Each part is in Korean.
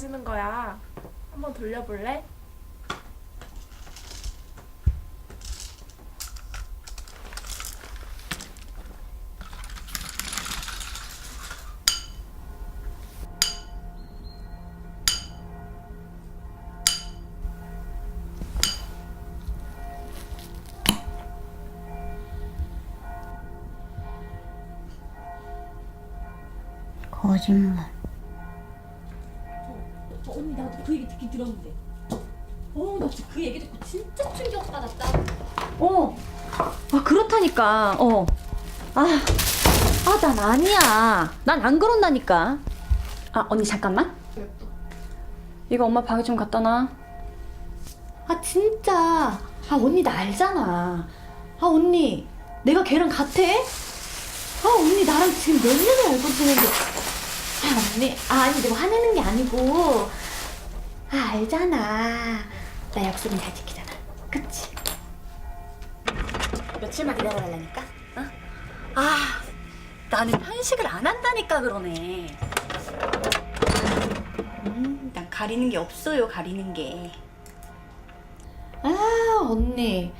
이뤄지는 거야. 한번 돌려볼래? 거짓말. 들었는데. 어, 나 진짜 그 얘기 듣고 진짜 충격받았다. 어. 아 그렇다니까. 어. 아. 아, 난 아니야. 난 안 그런다니까. 아, 언니 잠깐만. 이거 엄마 방에 좀 갖다 놔. 아, 진짜. 아, 언니 나 알잖아. 아, 언니. 내가 걔랑 같아? 아, 언니 나랑 지금 몇 년을 알고 지내는데. 아, 언니. 아, 아니, 내가 화내는 게 아니고. 아, 알잖아. 나 약속은 잘 지키잖아. 그치? 며칠만 기다려달라니까? 어? 아, 나는 편식을 안 한다니까 그러네. 음, 난 가리는 게 없어요, 가리는 게. 아, 언니.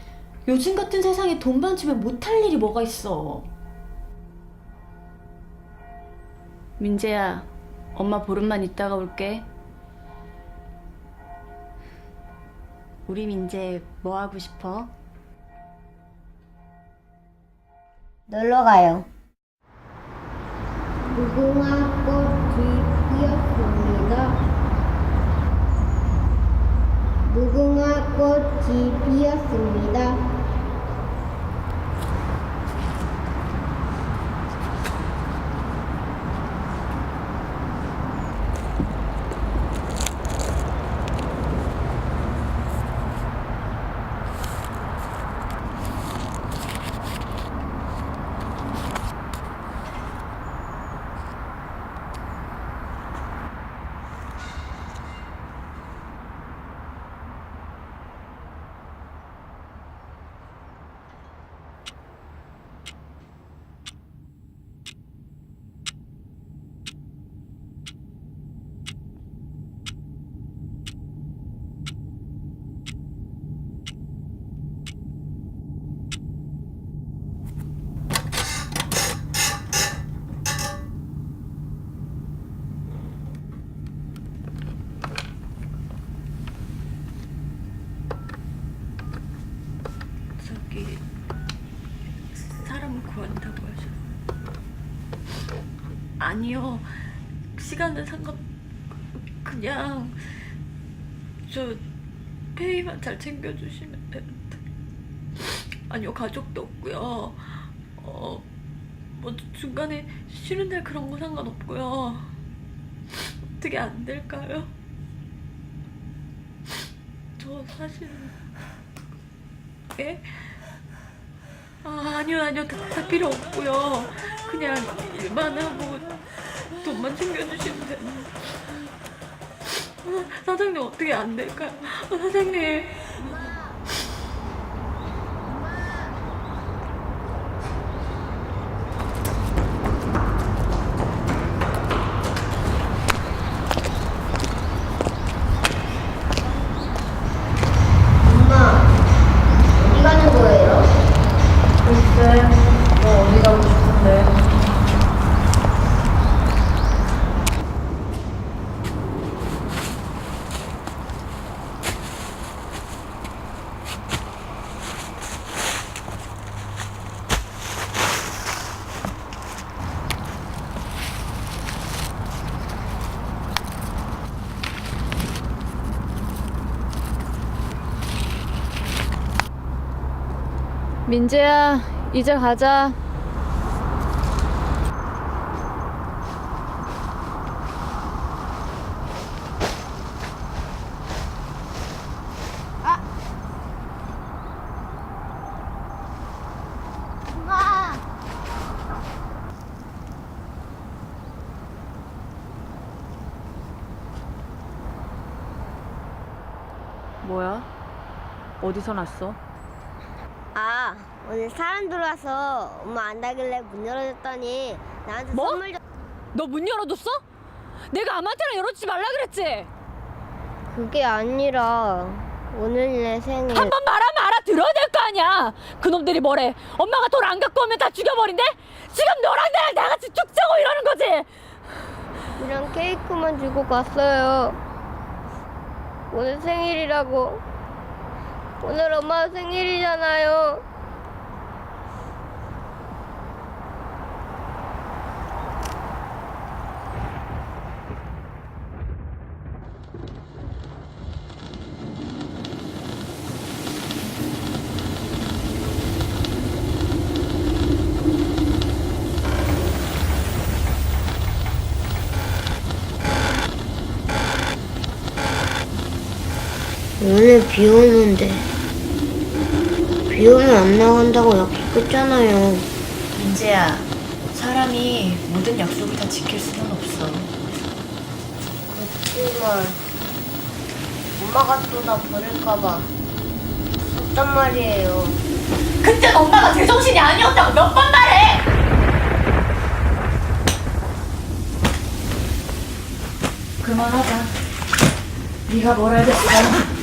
요즘 같은 세상에 돈 많지면 못할 일이 뭐가 있어. 민재야, 엄마 보름만 있다가 올게. 우리 민재 뭐 하고 싶어? 놀러 가요. 무궁화 꽃이 피었습니다. 무궁화 꽃이 피었습니다. 저기 사람 구한다고 하셔. 아니요. 시간은 상관 그냥 저 페이만 잘 챙겨주시면 되는데. 아니요 가족도 없고요. 어뭐 중간에 쉬는 날 그런 거 상관없고요. 어떻게 안 될까요? 저 사실 예? 아, 아니요, 아니요. 다, 다 필요 없고요. 그냥 일만 하고 돈만 챙겨주시면 됩니다. 아, 사장님 어떻게 안 될까요? 아, 사장님. 엄마, 어디 가는 거예요? 글쎄, 너 어디 가고 싶은데? 민재야, 이제 가자. 엄마! 뭐야? 어디서 났어? 아, 오늘 사람 들어와서 엄마 안다길래 문 열어줬더니 나한테 뭐? 선물 줬... 너 문 열어뒀어? 내가 아무한테나 열어주지 말라 그랬지? 그게 아니라 오늘 내 생일 한 번 말하면 알아들어야 될 거 아니야. 그놈들이 뭐래? 엄마가 돈안 갖고 오면 다 죽여버린대? 지금 너랑 나랑 다 같이 죽자고 이러는 거지? 이랑 케이크만 주고 갔어요. 오늘 생일이라고. 오늘 엄마 생일이잖아요. 오늘 비 오는데 비 오면 안 나간다고 약속했잖아요. 민재야, 사람이 모든 약속을 다 지킬 수는 없어. 그렇지만 엄마가 또 나 버릴까봐 무섭단 말이에요. 그땐 엄마가 제정신이 아니었다고 몇 번 말해! 그만하자. 네가 뭘 알겠어.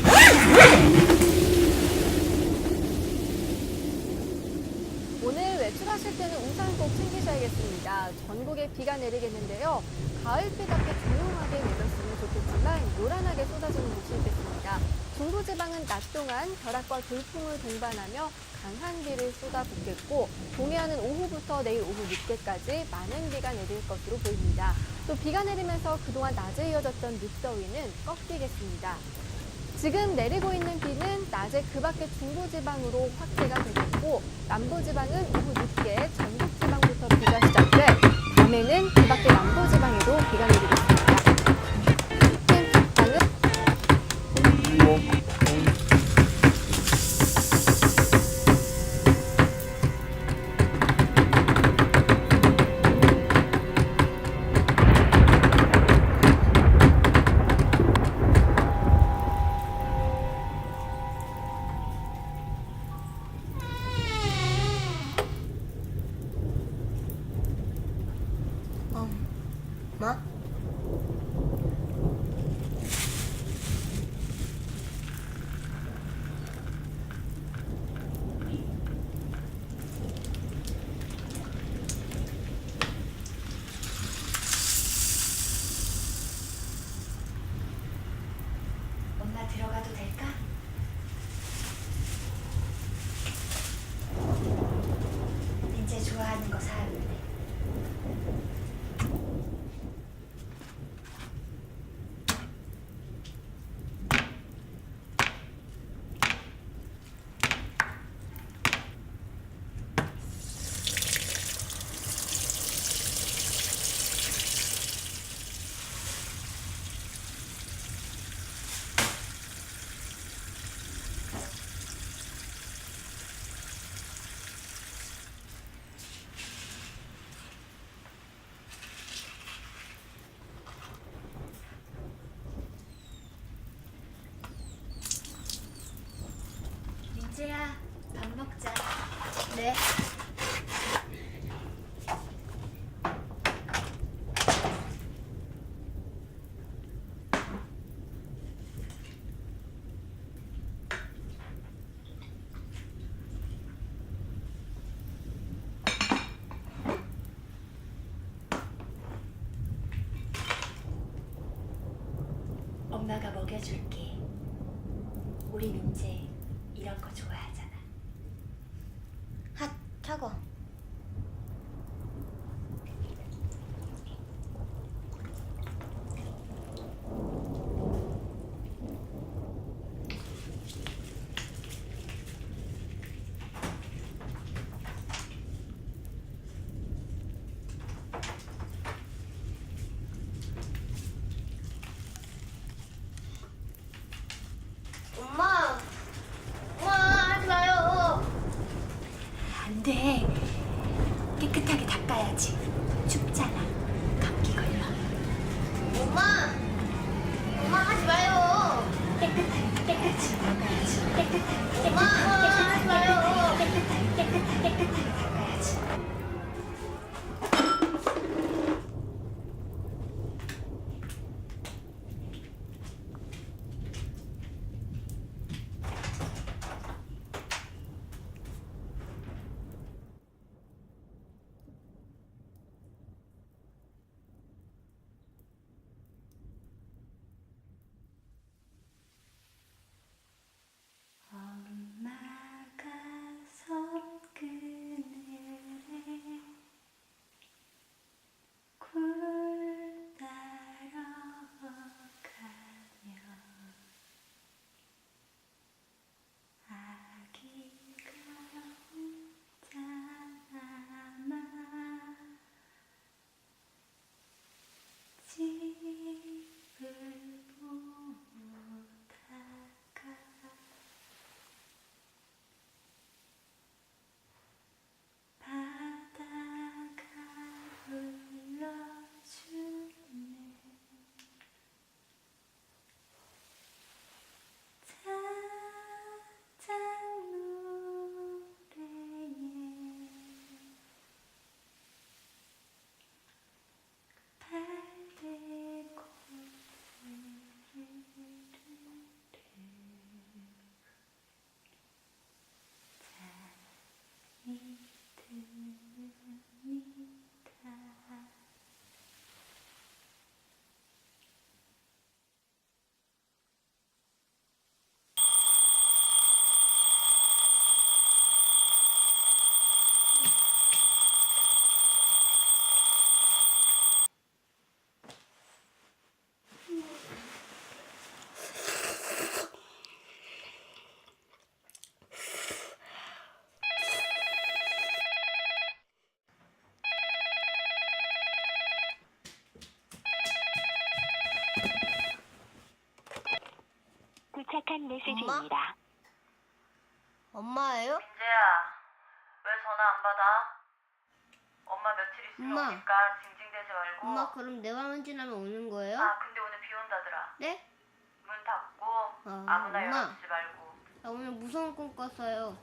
오늘 외출하실 때는 우산 꼭 챙기셔야겠습니다. 전국에 비가 내리겠는데요. 가을비 답게 조용하게 내렸으면 좋겠지만 요란하게 쏟아지는 곳이 있겠습니다. 중부지방은 낮 동안 벼락과 돌풍을 동반하며 강한 비를 쏟아붓겠고 동해안은 오후부터 내일 오후 늦게까지 많은 비가 내릴 것으로 보입니다. 또 비가 내리면서 그동안 낮에 이어졌던 늦더위는 꺾이겠습니다. 지금 내리고 있는 비는 낮에 그 밖의 중부지방으로 확대가 되겠고 남부지방은 오후 늦게 전북지방부터 비가 시작돼 밤에는 그 밖의 남부지방에도 비가 내리겠습니다. 들어가도 될까? 민재 좋아하는 거 사왔는데. 민재야, 밥 먹자. 네. 엄마가 먹여줄게. 우리 민재 이런 거 좋아하잖 돼. 깨끗하게 닦아야지. 도착한 메시지입니다. 엄마예요? 민재야, 왜 전화 안 받아? 엄마 며칠 있으면 엄마. 오니까 징징대지 말고. 엄마 그럼 내 맘은 지나면 오는 거예요? 아, 근데 오늘 비 온다더라. 네? 문 닫고 아, 아무나 엄마. 열어주지 말고. 나 오늘 무서운 꿈 꿨어요.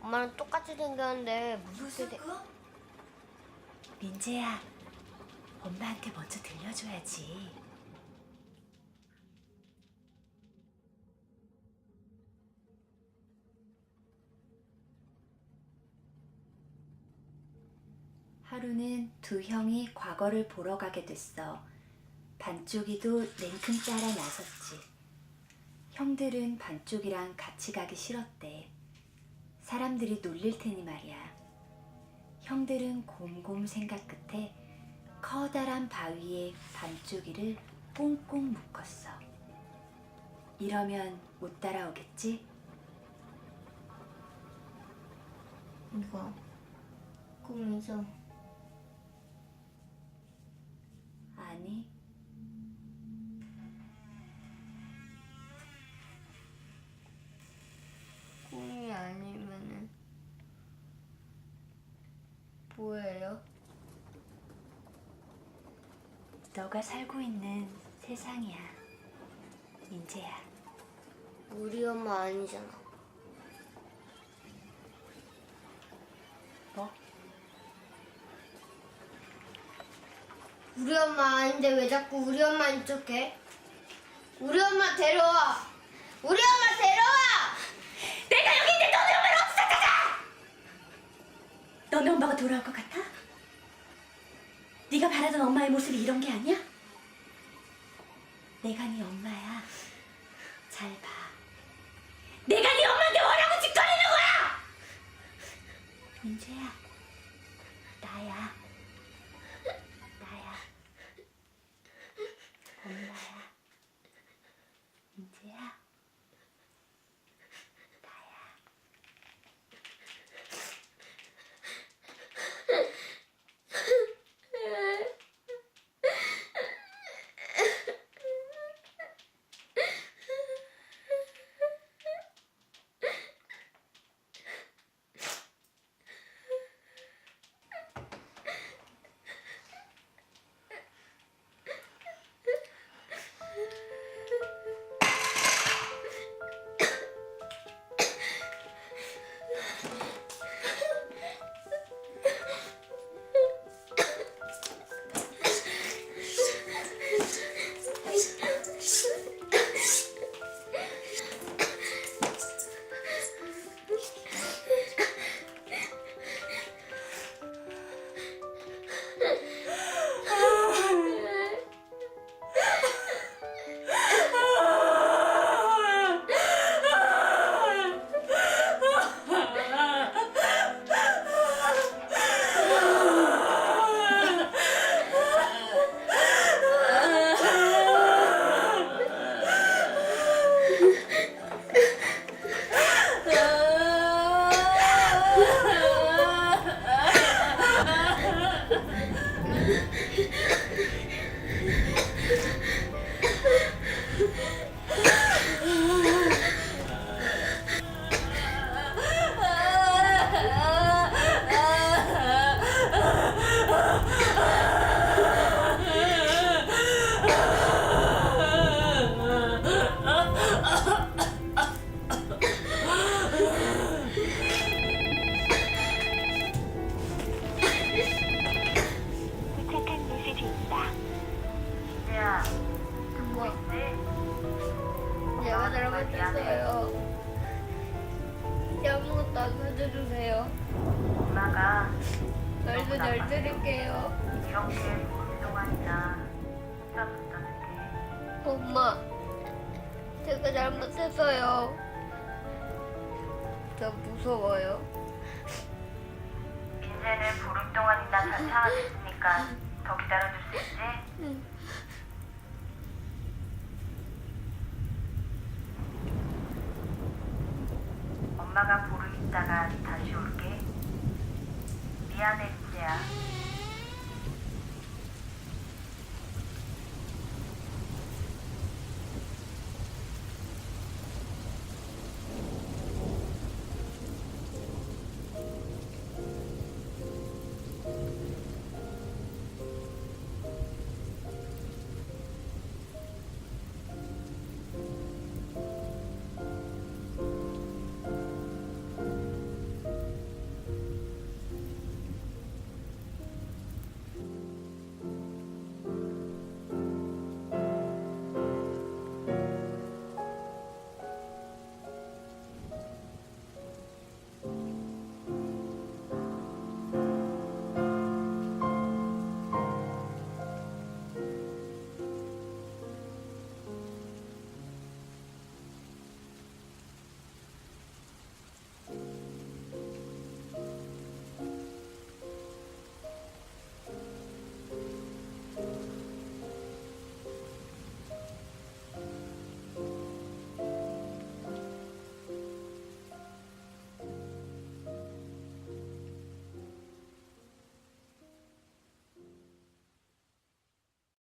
엄마랑 똑같이 생겼는데 무섭게 돼. 민재야, 엄마한테 먼저 들려줘야지. 하루는 두 형이 과거를 보러 가게 됐어. 반쪽이도 냉큼 따라 나섰지. 형들은 반쪽이랑 같이 가기 싫었대. 사람들이 놀릴 테니 말이야. 형들은 곰곰 생각 끝에 커다란 바위에 반쪽이를 꽁꽁 묶었어. 이러면 못 따라오겠지? 이거 꿈이죠. 아니, 꿈이 아니면은 뭐예요? 너가 살고 있는 세상이야. 민재야. 우리 엄마 아니잖아. 우리 엄마 아닌데 왜 자꾸 우리 엄마인 척해? 우리 엄마 데려와. 우리 엄마 데려와. 너네 엄마가 돌아올 것 같아? 네가 바라던 엄마의 모습이 이런 게 아니야? 내가 네 엄마야. 잘 봐. 내가 네 엄마한테 뭐라고 짓거리는 거야? 민재야. 엄마가 말도 잘 들을게요. 이렇게 보는 동안이나 혼자 붙다는 게 엄마, 제가 잘못했어요. 나 무서워요. 이제는 보름 동안이나 잘 참아냈으니까 더 기다려줄 수 있지? 응. 엄마가 보름 있다가 다시. 미안해, 리제야.